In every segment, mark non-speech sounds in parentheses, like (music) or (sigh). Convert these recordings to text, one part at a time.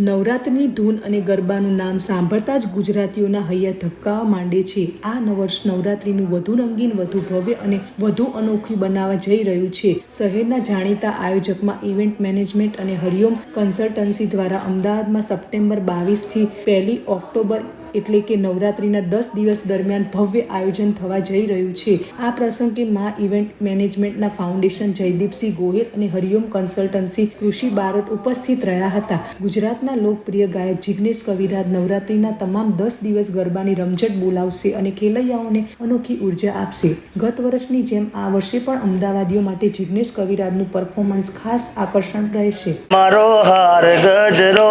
નવરાત્રિની ધૂન અને ગરબાનું નામ સાંભળતા જ ગુજરાતીઓના હૈયા ધબકાવા માંડે છે. આ નવર્ષ નવરાત્રિનું વધુ રંગીન, વધુ ભવ્ય અને વધુ અનોખી બનાવવા જઈ રહ્યું છે. શહેરના જાણીતા આયોજકમાં ઇવેન્ટ મેનેજમેન્ટ અને હરિઓમ કન્સલ્ટન્સી દ્વારા અમદાવાદમાં સપ્ટેમ્બર બાવીસથી પહેલી ઓક્ટોબર એટલે કે નવરાત્રિના દસ દિવસ દરમિયાન ભવ્ય આયોજન થવા જઈ રહ્યું છે. આ પ્રસંગે મા ઇવેન્ટ મેનેજમેન્ટના ફાઉન્ડેશન જયદીપસિંહ ગોહિલ અને હરિઓમ કન્સલ્ટન્સી કૃષિ બારોટ ઉપસ્થિત રહ્યા હતા. ગુજરાતના લોકપ્રિય ગાયક જિગ્નેશ કવિરાજ નવરાત્રિના તમામ દસ દિવસ ગરબાની રમઝટ બોલાવશે અને ખેલૈયાઓને અનોખી ઊર્જા આપશે. ગત વર્ષની જેમ આ વર્ષે પણ અમદાવાદીઓ માટે જિગ્નેશ કવિરાજનું પરફોર્મન્સ ખાસ આકર્ષણ રહેશે. મારો હાર ગજરો,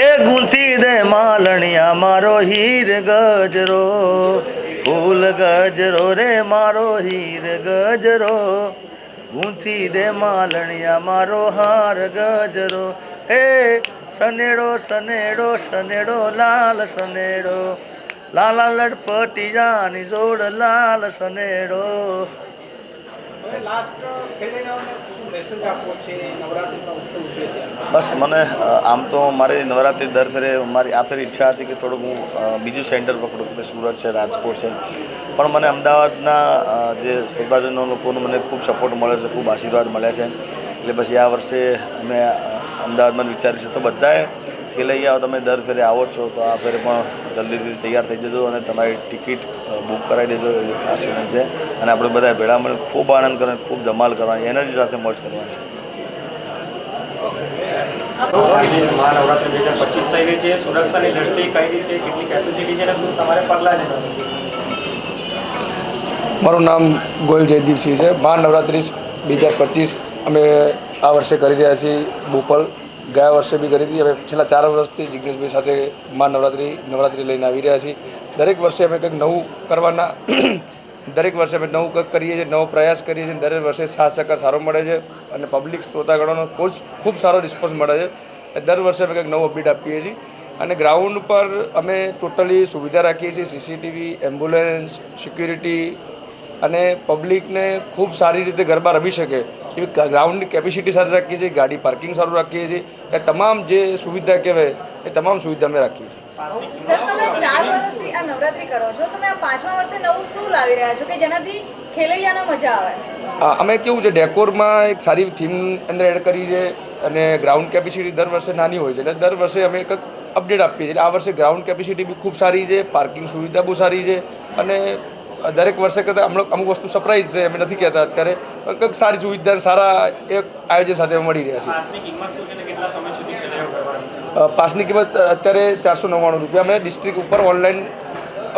એ ગુંથી દે માલણિયા, મારો હીર ગજરો, ફૂલ ગજરો રે મારો હીર ગજરો. ગૂંથી દે માલણિયા મારો હાર ગજરો. હે સનેડો સનેડો સનેડો, લાલ સનેડો. લાલા લડપટી જાની જોડ લાલ સનેડો. બસ મને આમ તો મારી નવરાત્રિ દર ફેરે મારી આ ફેરી ઈચ્છા હતી કે થોડુંક હું બીજું સેન્ટર પકડું કે સુરત છે, રાજકોટ છે. પણ મને અમદાવાદના જે શ્રદ્ધાજનો લોકોનો મને ખૂબ સપોર્ટ મળે છે, ખૂબ આશીર્વાદ મળ્યા છે. એટલે પછી આ વર્ષે અમે અમદાવાદમાં વિચાર્યું છે. તો બધાએ ખેલૈયાઓ તમે દર ફેરે આવો છો તો આ ફેરે પણ જલ્દીથી તૈયાર થઈ જજો અને તમારી ટિકિટ બુક કરાવી દેજો એવી ખાસ વિનંતી છે. અને આપણે બધા ભેળા મળીને ખૂબ આનંદ કરવાનો ખૂબ ધમાલ કરવાની એનર્જી સાથે મોજ કરવાની છે. મહાનવરાત્રિ બે હજાર પચીસ થઈ રહી છે. સુરક્ષાની દ્રષ્ટિએ કઈ રીતે કેટલી કેપેસિટી છે અને શું તમારે પગલાં લેવા મારું નામ ગોયલ જયદીપસિંહ છે. મહાનવરાત્રિ બે હજાર પચીસ અમે આ વર્ષે કરી રહ્યા છીએ બોપલ. ગયા વર્ષે બી કરી હતી હવે છેલ્લા ચાર વર્ષથી જિજ્ઞેશભાઈ સાથે મહાનવરાત્રિ નવરાત્રિ લઈને આવી રહ્યા છીએ. દરેક વર્ષે અમે કંઈક નવું કરવાના, (clears throat) દરેક વર્ષે અમે નવું કંઈક કરીએ છીએ, નવો પ્રયાસ કરીએ છીએ, દરેક વર્ષે સાથ સહકાર સારો મળે છે અને પબ્લિક શ્રોતાગણોનો ખૂબ સારો રિસ્પોન્સ મળે છે. દર વર્ષે અમે કંઈક નવું અપડેટ આપીએ છીએ. અને ગ્રાઉન્ડ પર અમે ટોટલી સુવિધા રાખીએ છીએ સીસીટીવી એમ્બ્યુલન્સ સિક્યુરિટી અને પબ્લિકને ખૂબ સારી રીતે ગરબા રમી શકે એવી ગ્રાઉન્ડની કેપેસિટી સારી રાખીએ છીએ ગાડી પાર્કિંગ સારું રાખીએ છીએ એ તમામ જે સુવિધા કહેવાય એ તમામ સુવિધા અમે રાખીએ છીએ. અમે કેવું છે ડેકોરમાં એક સારી થીમ અંદર એડ કરી છે અને ગ્રાઉન્ડ કેપેસિટી દર વર્ષે નાની હોય છે એટલે દર વર્ષે અમે એક અપડેટ આપીએ છીએ. એટલે આ વર્ષે ગ્રાઉન્ડ કેપેસિટી બી ખૂબ સારી છે પાર્કિંગ સુવિધા બહુ સારી છે અને દરેક વર્ષે કરતાં અમુક અમુક વસ્તુ સરપ્રાઈઝ છે અમે નથી કહેતા અત્યારે. પણ કંઈક સારી સુવિધા સારા એક આયોજન સાથે મળી રહ્યા છે પાસની કિંમત અત્યારે ચારસો નવ્વાણું રૂપિયા. અમે ડિસ્ટ્રિક્ટ ઉપર ઓનલાઈન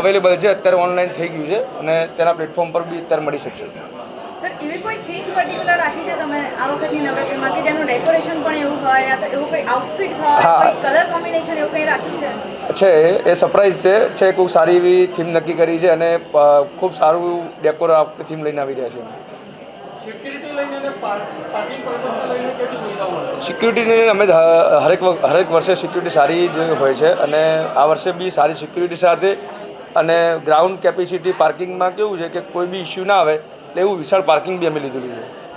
અવેલેબલ છે અત્યારે ઓનલાઈન થઈ ગયું છે અને તેના પ્લેટફોર્મ પર બી અત્યારે મળી શકશે. સર એવી કોઈ થીમ પર્ટિક્યુલર રાખી છે તમે આ વખતની નવરાત્રીમાં કે જેનું ડેકોરેશન પણ એવું હોય યા તો એવું કોઈ આઉટફિટ હોય હા. કોઈ કલર કોમ્બિનેશન એવું કંઈ રાખ્યું છે? છે એ સરપ્રાઈઝ છે. છે ખૂબ સારી એવી થીમ નક્કી કરી છે અને ખૂબ સારું ડેકોર થીમ લઈને આવી રહ્યા છે. સિક્યુરિટી લઈને અને પાર્કિંગ પર્પઝને લઈને કેવી સુવિધાઓ મળે? સિક્યુરિટીની અમે હરેક હરેક વર્ષે સિક્યુરિટી સારી જ હોય છે અને આ વર્ષે બી સારી સિક્યુરિટી સાથે અને ગ્રાઉન્ડ કેપેસિટી પાર્કિંગમાં કેવું છે કે કોઈ બી ઇસ્યુ ના આવે એટલે એવું વિશાળ પાર્કિંગ બી અમે લીધેલું છે.